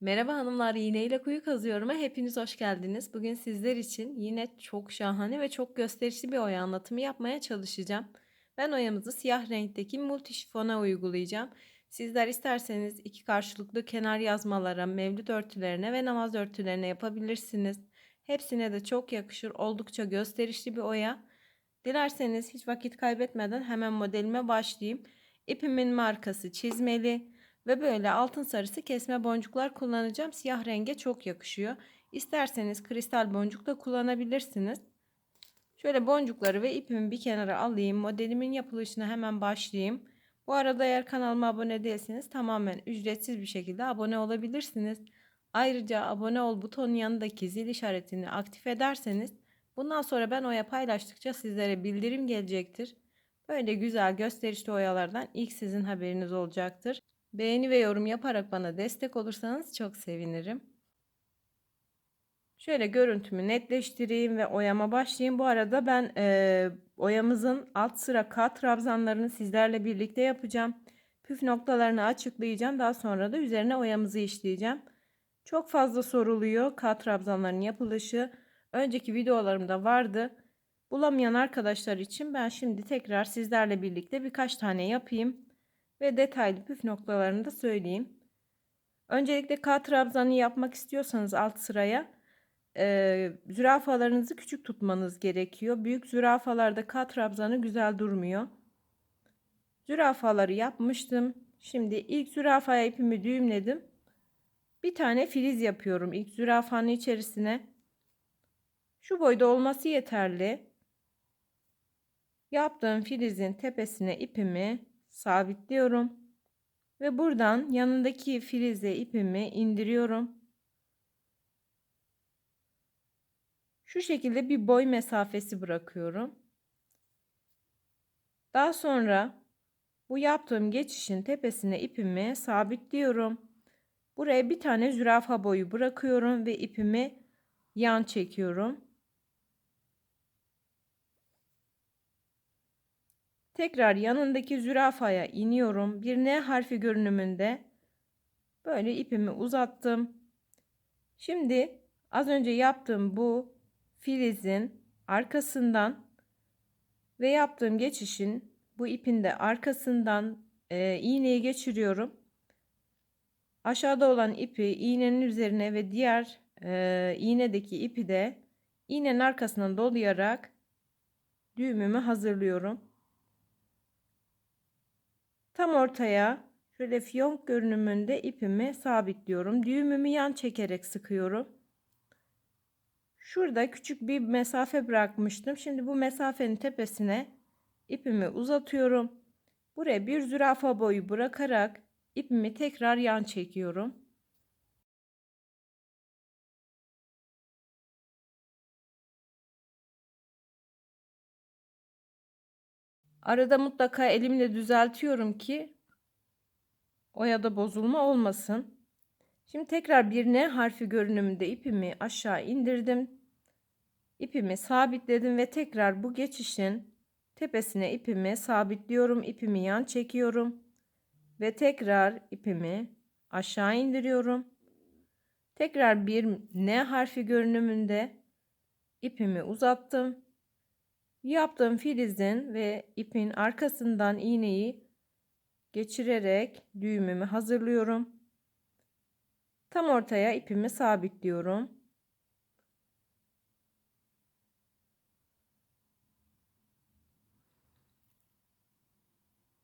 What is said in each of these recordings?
Merhaba hanımlar, iğne ile kuyu kazıyorum'a hepiniz hoş geldiniz. Bugün sizler için yine çok şahane ve çok gösterişli bir oya anlatımı yapmaya çalışacağım. Ben oyamızı siyah renkteki multi şifona uygulayacağım. Sizler isterseniz iki karşılıklı kenar yazmalara, mevlüt örtülerine ve namaz örtülerine yapabilirsiniz. Hepsine de çok yakışır, oldukça gösterişli bir oya. Dilerseniz hiç vakit kaybetmeden hemen modelime başlayayım. İpimin markası çizmeli. Ve böyle altın sarısı kesme boncuklar kullanacağım. Siyah renge çok yakışıyor. İsterseniz kristal boncuk da kullanabilirsiniz. Şöyle boncukları ve ipimi bir kenara alayım. Modelimin yapılışına hemen başlayayım. Bu arada eğer kanalıma abone değilseniz tamamen ücretsiz bir şekilde abone olabilirsiniz. Ayrıca abone ol butonun yanındaki zil işaretini aktif ederseniz bundan sonra ben oya paylaştıkça sizlere bildirim gelecektir. Böyle güzel gösterişli oyalardan ilk sizin haberiniz olacaktır. Beğeni ve yorum yaparak bana destek olursanız çok sevinirim. Şöyle görüntümü netleştireyim ve oyama başlayayım. Bu arada ben e, oyamızın alt sıra kat trabzanlarını sizlerle birlikte yapacağım. Püf noktalarını açıklayacağım. Daha sonra da üzerine oyamızı işleyeceğim. Çok fazla soruluyor kat trabzanların yapılışı. Önceki videolarımda vardı. Bulamayan arkadaşlar için ben şimdi tekrar sizlerle birlikte birkaç tane yapayım ve detaylı püf noktalarını da söyleyeyim. Öncelikle K trabzanı yapmak istiyorsanız alt sıraya e, zürafalarınızı küçük tutmanız gerekiyor. Büyük zürafalarda K trabzanı güzel durmuyor. Zürafaları yapmıştım. Şimdi ilk zürafaya ipimi düğümledim. Bir tane filiz yapıyorum ilk zürafanın içerisine. Şu boyda olması yeterli. Yaptığım filizin tepesine ipimi sabitliyorum. Ve buradan yanındaki filize ipimi indiriyorum. Şu şekilde bir boy mesafesi bırakıyorum. Daha sonra bu yaptığım geçişin tepesine ipimi sabitliyorum. Buraya bir tane zürafa boyu bırakıyorum ve ipimi yan çekiyorum. Tekrar yanındaki zürafaya iniyorum. Bir N harfi görünümünde böyle ipimi uzattım. Şimdi az önce yaptığım bu filizin arkasından ve yaptığım geçişin bu ipin de arkasından e, iğneyi geçiriyorum. Aşağıda olan ipi iğnenin üzerine ve diğer e, iğnedeki ipi de iğnenin arkasından dolayarak düğümümü hazırlıyorum. Tam ortaya şöyle fiyonk görünümünde ipimi sabitliyorum. Düğümümü yan çekerek sıkıyorum. Şurada küçük bir mesafe bırakmıştım. Şimdi bu mesafenin tepesine ipimi uzatıyorum. Buraya bir zürafa boyu bırakarak ipimi tekrar yan çekiyorum. Arada mutlaka elimle düzeltiyorum ki o ya da bozulma olmasın. Şimdi tekrar bir N harfi görünümünde ipimi aşağı indirdim. İpimi sabitledim ve tekrar bu geçişin tepesine ipimi sabitliyorum. İpimi yan çekiyorum. Ve tekrar ipimi aşağı indiriyorum. Tekrar bir N harfi görünümünde ipimi uzattım Yaptığım filizin ve ipin arkasından iğneyi geçirerek düğümümü hazırlıyorum. Tam ortaya ipimi sabitliyorum.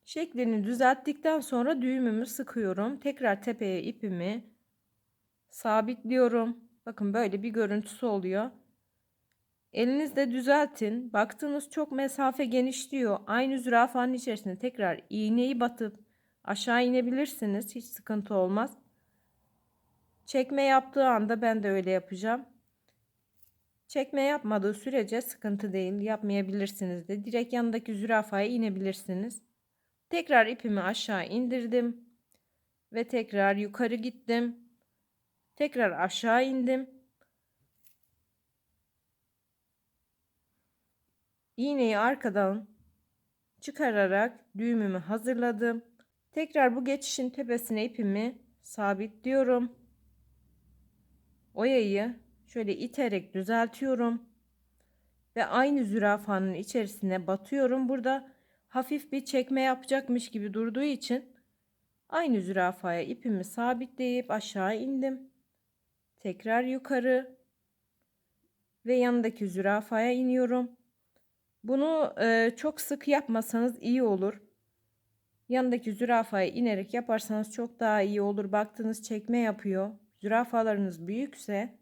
Şeklini düzelttikten sonra düğümümü sıkıyorum. Tekrar tepeye ipimi sabitliyorum. Bakın böyle bir görüntüsü oluyor. Elinizde düzeltin. Baktığınız çok mesafe genişliyor. Aynı zürafanın içerisine tekrar iğneyi batıp aşağı inebilirsiniz. Hiç sıkıntı olmaz. Çekme yaptığı anda ben de öyle yapacağım. Çekme yapmadığı sürece sıkıntı değil. Yapmayabilirsiniz de. Direkt yanındaki zürafaya inebilirsiniz. Tekrar ipimi aşağı indirdim. Ve tekrar yukarı gittim. Tekrar aşağı indim. İğneyi arkadan çıkararak düğümümü hazırladım. Tekrar bu geçişin tepesine ipimi sabitliyorum. oyayı şöyle iterek düzeltiyorum. Ve aynı zürafanın içerisine batıyorum. Burada hafif bir çekme yapacakmış gibi durduğu için aynı zürafaya ipimi sabitleyip aşağı indim. Tekrar yukarı ve yanındaki zürafaya iniyorum. Bunu e, çok sık yapmasanız iyi olur. Yanındaki zürafaya inerek yaparsanız çok daha iyi olur. Baktığınız çekme yapıyor. Zürafalarınız büyükse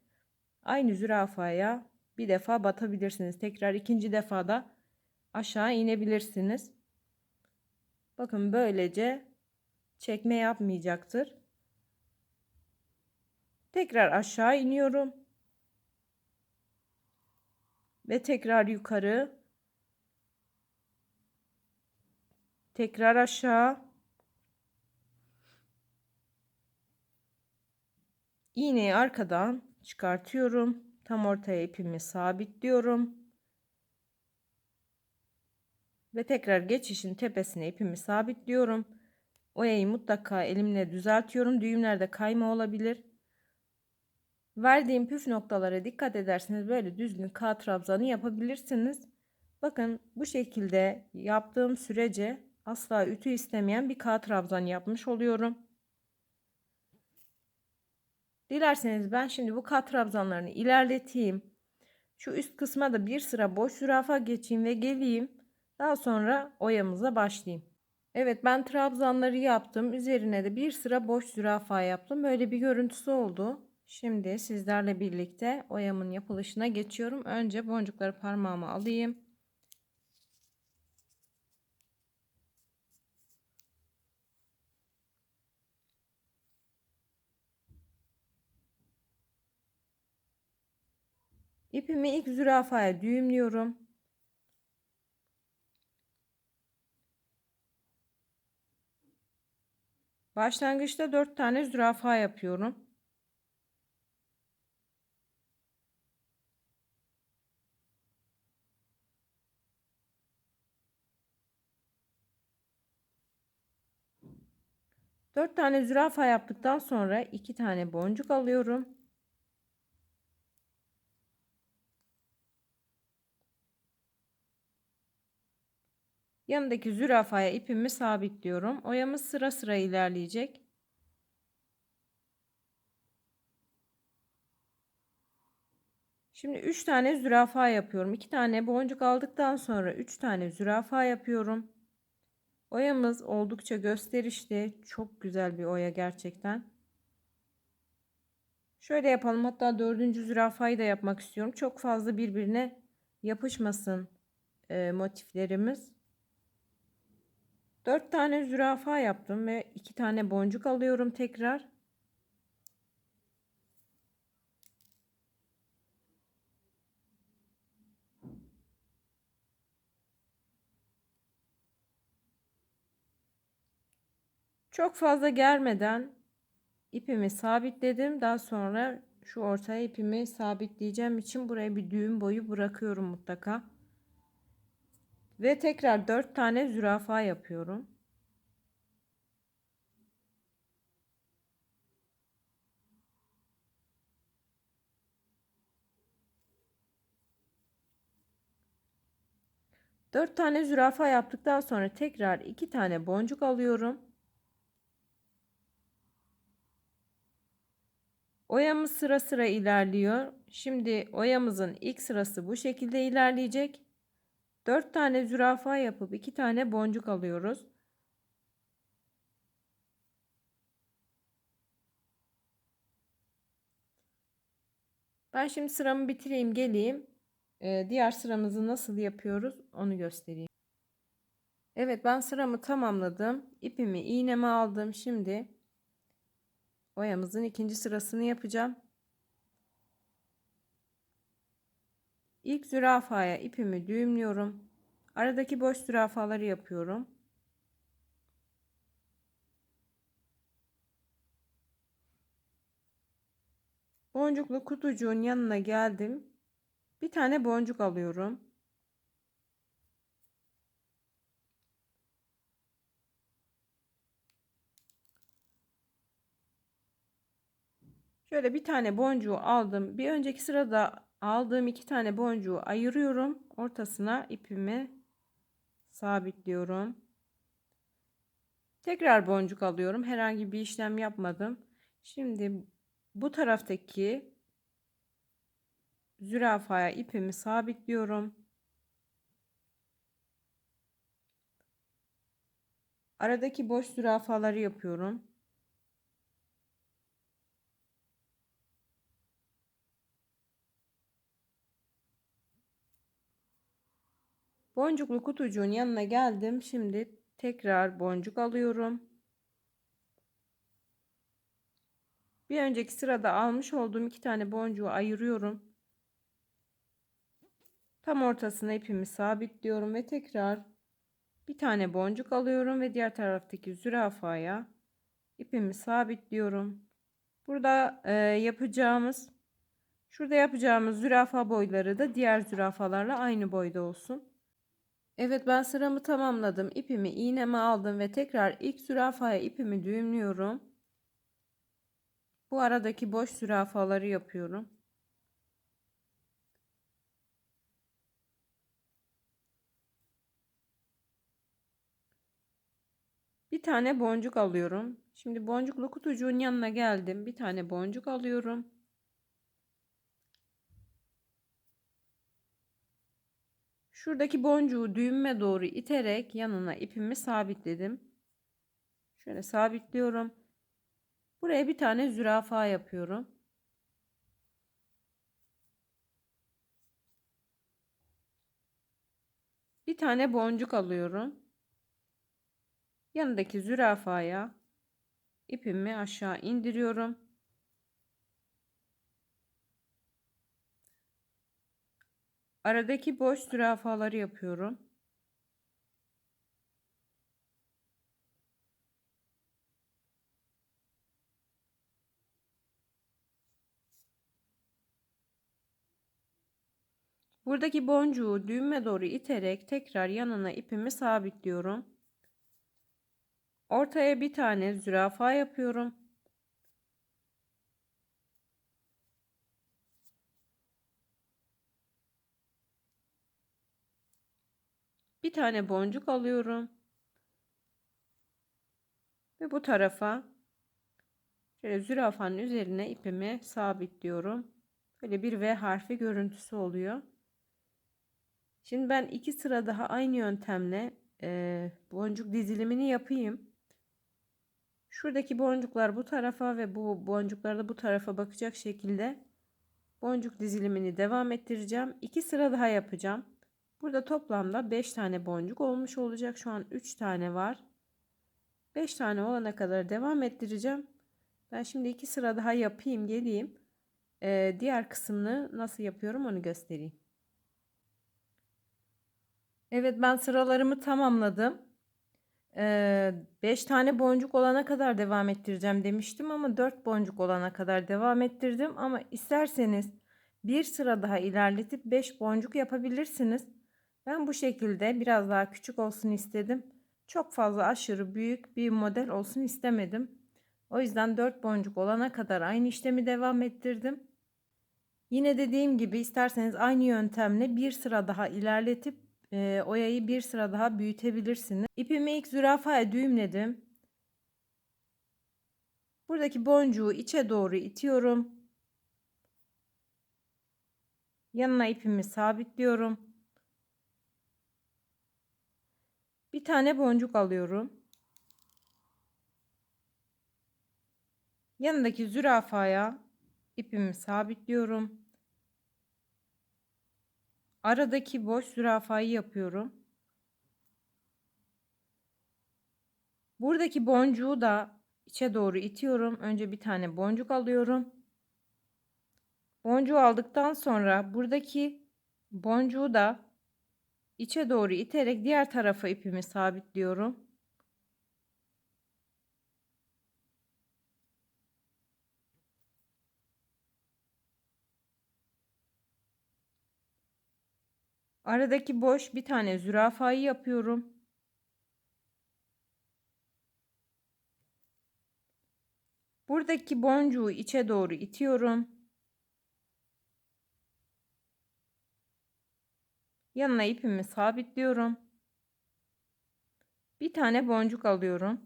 aynı zürafaya bir defa batabilirsiniz. Tekrar ikinci defada aşağı inebilirsiniz. Bakın böylece çekme yapmayacaktır. Tekrar aşağı iniyorum. Ve tekrar yukarı. Tekrar aşağı. İğneyi arkadan çıkartıyorum. Tam ortaya ipimi sabitliyorum. Ve tekrar geçişin tepesine ipimi sabitliyorum. Oyayı mutlaka elimle düzeltiyorum. Düğümlerde kayma olabilir. Verdiğim püf noktalara dikkat ederseniz böyle düzgün K trabzanı yapabilirsiniz. Bakın bu şekilde yaptığım sürece asla ütü istemeyen bir K trabzan yapmış oluyorum. Dilerseniz ben şimdi bu K trabzanlarını ilerleteyim. Şu üst kısma da bir sıra boş zürafa geçeyim ve geleyim. Daha sonra oyamıza başlayayım. Evet ben trabzanları yaptım. Üzerine de bir sıra boş zürafa yaptım. Böyle bir görüntüsü oldu. Şimdi sizlerle birlikte oyamın yapılışına geçiyorum. Önce boncukları parmağıma alayım. İpimi ilk zürafaya düğümlüyorum. Başlangıçta 4 tane zürafa yapıyorum. Dört tane zürafa yaptıktan sonra iki tane boncuk alıyorum. Yanındaki zürafaya ipimi sabitliyorum. Oyamız sıra sıra ilerleyecek. Şimdi 3 tane zürafa yapıyorum. 2 tane boncuk aldıktan sonra 3 tane zürafa yapıyorum. Oyamız oldukça gösterişli. Çok güzel bir oya gerçekten. Şöyle yapalım. Hatta dördüncü zürafayı da yapmak istiyorum. Çok fazla birbirine yapışmasın e, motiflerimiz. 4 tane zürafa yaptım ve 2 tane boncuk alıyorum tekrar. Çok fazla germeden ipimi sabitledim. Daha sonra şu ortaya ipimi sabitleyeceğim için buraya bir düğüm boyu bırakıyorum mutlaka. Ve tekrar 4 tane zürafa yapıyorum. Dört tane zürafa yaptıktan sonra tekrar iki tane boncuk alıyorum. Oyamız sıra sıra ilerliyor. Şimdi oyamızın ilk sırası bu şekilde ilerleyecek. 4 tane zürafa yapıp 2 tane boncuk alıyoruz. Ben şimdi sıramı bitireyim geleyim. Ee, diğer sıramızı nasıl yapıyoruz onu göstereyim. Evet ben sıramı tamamladım. İpimi iğneme aldım. Şimdi oyamızın ikinci sırasını yapacağım. İlk zürafaya ipimi düğümlüyorum. Aradaki boş zürafaları yapıyorum. Boncuklu kutucuğun yanına geldim. Bir tane boncuk alıyorum. Şöyle bir tane boncuğu aldım. Bir önceki sırada aldığım iki tane boncuğu ayırıyorum. Ortasına ipimi sabitliyorum. Tekrar boncuk alıyorum. Herhangi bir işlem yapmadım. Şimdi bu taraftaki zürafaya ipimi sabitliyorum. Aradaki boş zürafaları yapıyorum. Boncuklu kutucuğun yanına geldim. Şimdi tekrar boncuk alıyorum. Bir önceki sırada almış olduğum iki tane boncuğu ayırıyorum. Tam ortasına ipimi sabitliyorum ve tekrar bir tane boncuk alıyorum ve diğer taraftaki zürafaya ipimi sabitliyorum. Burada e, yapacağımız şurada yapacağımız zürafa boyları da diğer zürafalarla aynı boyda olsun. Evet ben sıramı tamamladım. İpimi iğneme aldım ve tekrar ilk zürafaya ipimi düğümlüyorum. Bu aradaki boş zürafaları yapıyorum. Bir tane boncuk alıyorum. Şimdi boncuklu kutucuğun yanına geldim. Bir tane boncuk alıyorum. Şuradaki boncuğu düğüme doğru iterek yanına ipimi sabitledim. Şöyle sabitliyorum. Buraya bir tane zürafa yapıyorum. Bir tane boncuk alıyorum. Yanındaki zürafaya ipimi aşağı indiriyorum. Aradaki boş zürafaları yapıyorum. Buradaki boncuğu düğme doğru iterek tekrar yanına ipimi sabitliyorum. Ortaya bir tane zürafa yapıyorum. Bir tane boncuk alıyorum. Ve bu tarafa şöyle zürafanın üzerine ipimi sabitliyorum. Böyle bir V harfi görüntüsü oluyor. Şimdi ben iki sıra daha aynı yöntemle e, boncuk dizilimini yapayım. Şuradaki boncuklar bu tarafa ve bu boncuklar da bu tarafa bakacak şekilde boncuk dizilimini devam ettireceğim. İki sıra daha yapacağım. Burada toplamda 5 tane boncuk olmuş olacak. Şu an 3 tane var. 5 tane olana kadar devam ettireceğim. Ben şimdi iki sıra daha yapayım geleyim. Ee, diğer kısmını nasıl yapıyorum onu göstereyim. Evet ben sıralarımı tamamladım. 5 tane boncuk olana kadar devam ettireceğim demiştim ama 4 boncuk olana kadar devam ettirdim. Ama isterseniz bir sıra daha ilerletip 5 boncuk yapabilirsiniz. Ben bu şekilde biraz daha küçük olsun istedim. Çok fazla aşırı büyük bir model olsun istemedim. O yüzden 4 boncuk olana kadar aynı işlemi devam ettirdim. Yine dediğim gibi isterseniz aynı yöntemle bir sıra daha ilerletip e, oyayı bir sıra daha büyütebilirsiniz. İpimi ilk zürafaya düğümledim. Buradaki boncuğu içe doğru itiyorum. Yanına ipimi sabitliyorum. Bir tane boncuk alıyorum. Yanındaki zürafaya ipimi sabitliyorum. Aradaki boş zürafayı yapıyorum. Buradaki boncuğu da içe doğru itiyorum. Önce bir tane boncuk alıyorum. Boncuğu aldıktan sonra buradaki boncuğu da içe doğru iterek diğer tarafa ipimi sabitliyorum. Aradaki boş bir tane zürafayı Buradaki boncuğu içe doğru itiyorum. Yanına ipimi sabitliyorum. Bir tane boncuk alıyorum.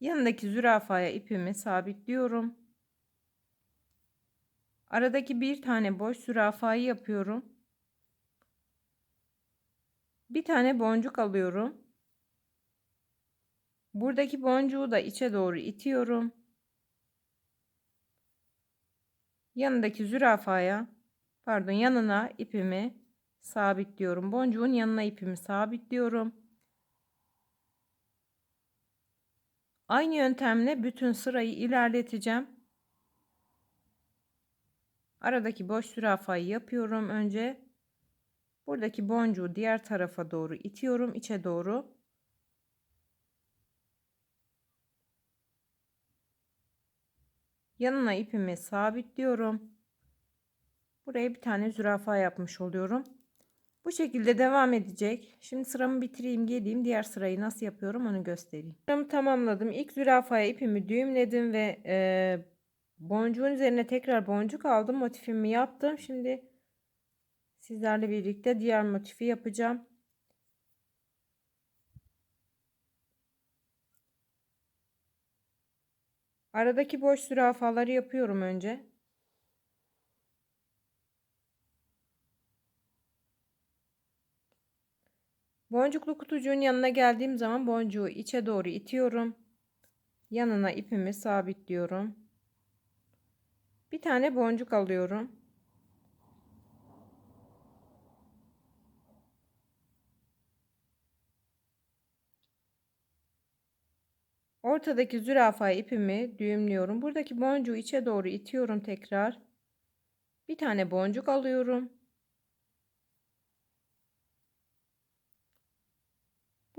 Yanındaki zürafaya ipimi sabitliyorum. Aradaki bir tane boş zürafayı yapıyorum. Bir tane boncuk alıyorum. Buradaki boncuğu da içe doğru itiyorum. Yanındaki zürafaya pardon yanına ipimi sabitliyorum. Boncuğun yanına ipimi sabitliyorum. Aynı yöntemle bütün sırayı ilerleteceğim. Aradaki boş zürafayı yapıyorum önce. Buradaki boncuğu diğer tarafa doğru itiyorum, içe doğru. Yanına ipimi sabitliyorum. Buraya bir tane zürafa yapmış oluyorum. Bu şekilde devam edecek. Şimdi sıramı bitireyim geleyim. Diğer sırayı nasıl yapıyorum onu göstereyim. Sıramı tamamladım. İlk zürafaya ipimi düğümledim ve e, boncuğun üzerine tekrar boncuk aldım. Motifimi yaptım. Şimdi sizlerle birlikte diğer motifi yapacağım. Aradaki boş zürafaları yapıyorum önce. Boncuklu kutucuğun yanına geldiğim zaman boncuğu içe doğru itiyorum. Yanına ipimi sabitliyorum. Bir tane boncuk alıyorum. Ortadaki zürafa ipimi düğümlüyorum. Buradaki boncuğu içe doğru itiyorum tekrar. Bir tane boncuk alıyorum.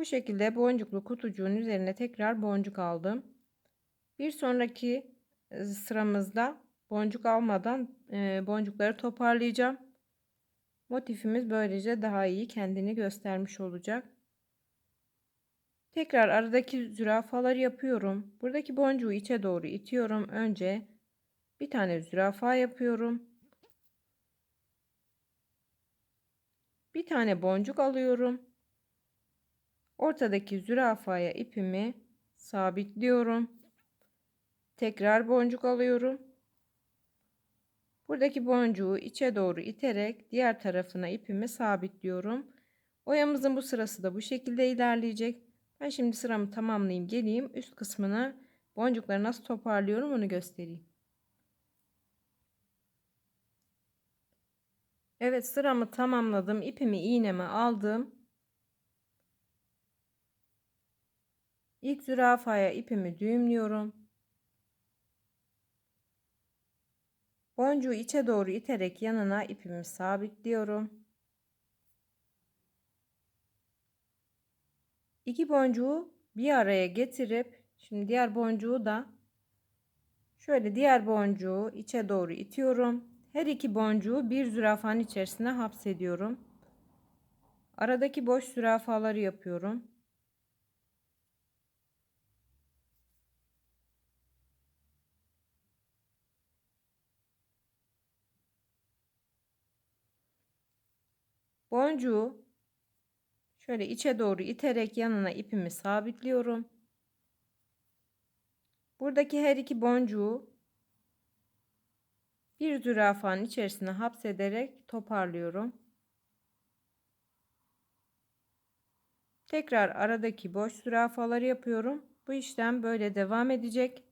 Bu şekilde boncuklu kutucuğun üzerine tekrar boncuk aldım. Bir sonraki e, sıramızda boncuk almadan e, boncukları toparlayacağım. Motifimiz böylece daha iyi kendini göstermiş olacak. Tekrar aradaki zürafaları yapıyorum. Buradaki boncuğu içe doğru itiyorum. Önce bir tane zürafa yapıyorum. Bir tane boncuk alıyorum. Ortadaki zürafaya ipimi sabitliyorum. Tekrar boncuk alıyorum. Buradaki boncuğu içe doğru iterek diğer tarafına ipimi sabitliyorum. Oyamızın bu sırası da bu şekilde ilerleyecek. Ben şimdi sıramı tamamlayayım geleyim. Üst kısmını boncukları nasıl toparlıyorum onu göstereyim. Evet sıramı tamamladım. İpimi iğneme aldım. İlk zürafaya ipimi düğümlüyorum. Boncuğu içe doğru iterek yanına ipimi sabitliyorum. İki boncuğu bir araya getirip şimdi diğer boncuğu da şöyle diğer boncuğu içe doğru itiyorum. Her iki boncuğu bir zürafanın içerisine hapsediyorum. Aradaki boş zürafaları yapıyorum. Boncuğu şöyle içe doğru iterek yanına ipimi sabitliyorum. Buradaki her iki boncuğu bir zürafanın içerisine hapsederek toparlıyorum. Tekrar aradaki boş zürafaları yapıyorum. Bu işlem böyle devam edecek.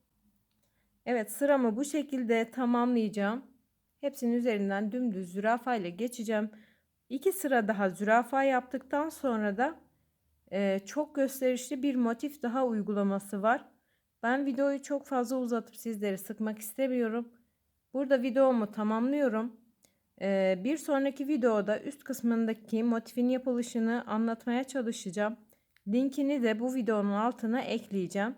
Evet sıramı bu şekilde tamamlayacağım. Hepsinin üzerinden dümdüz zürafa ile geçeceğim. İki sıra daha zürafa yaptıktan sonra da e, çok gösterişli bir motif daha uygulaması var. Ben videoyu çok fazla uzatıp sizleri sıkmak istemiyorum. Burada videomu tamamlıyorum. E, bir sonraki videoda üst kısmındaki motifin yapılışını anlatmaya çalışacağım. Linkini de bu videonun altına ekleyeceğim.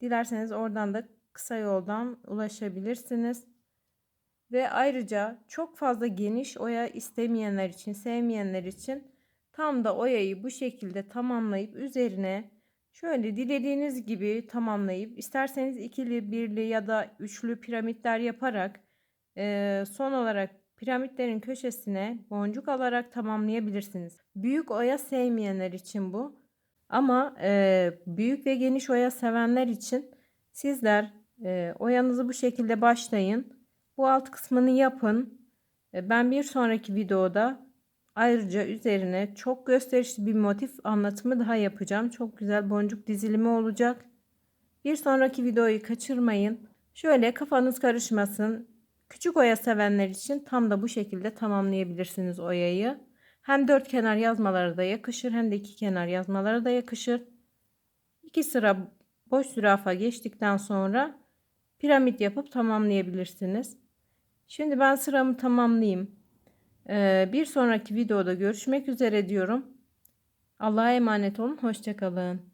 Dilerseniz oradan da kısa yoldan ulaşabilirsiniz. Ve ayrıca çok fazla geniş oya istemeyenler için, sevmeyenler için tam da oyayı bu şekilde tamamlayıp üzerine Şöyle dilediğiniz gibi tamamlayıp isterseniz ikili, birli ya da üçlü piramitler yaparak eee, son olarak piramitlerin köşesine boncuk alarak tamamlayabilirsiniz. Büyük oya sevmeyenler için bu. Ama eee, büyük ve geniş oya sevenler için sizler eee, oyanızı bu şekilde başlayın. Bu alt kısmını yapın. E, Ben bir sonraki videoda ayrıca üzerine çok gösterişli bir motif anlatımı daha yapacağım. Çok güzel boncuk dizilimi olacak. Bir sonraki videoyu kaçırmayın. Şöyle kafanız karışmasın. Küçük oya sevenler için tam da bu şekilde tamamlayabilirsiniz oyayı. Hem dört kenar yazmaları da yakışır hem de iki kenar yazmaları da yakışır. İki sıra boş zürafa geçtikten sonra piramit yapıp tamamlayabilirsiniz. Şimdi ben sıramı tamamlayayım. Ee, bir sonraki videoda görüşmek üzere diyorum. Allah'a emanet olun. Hoşçakalın.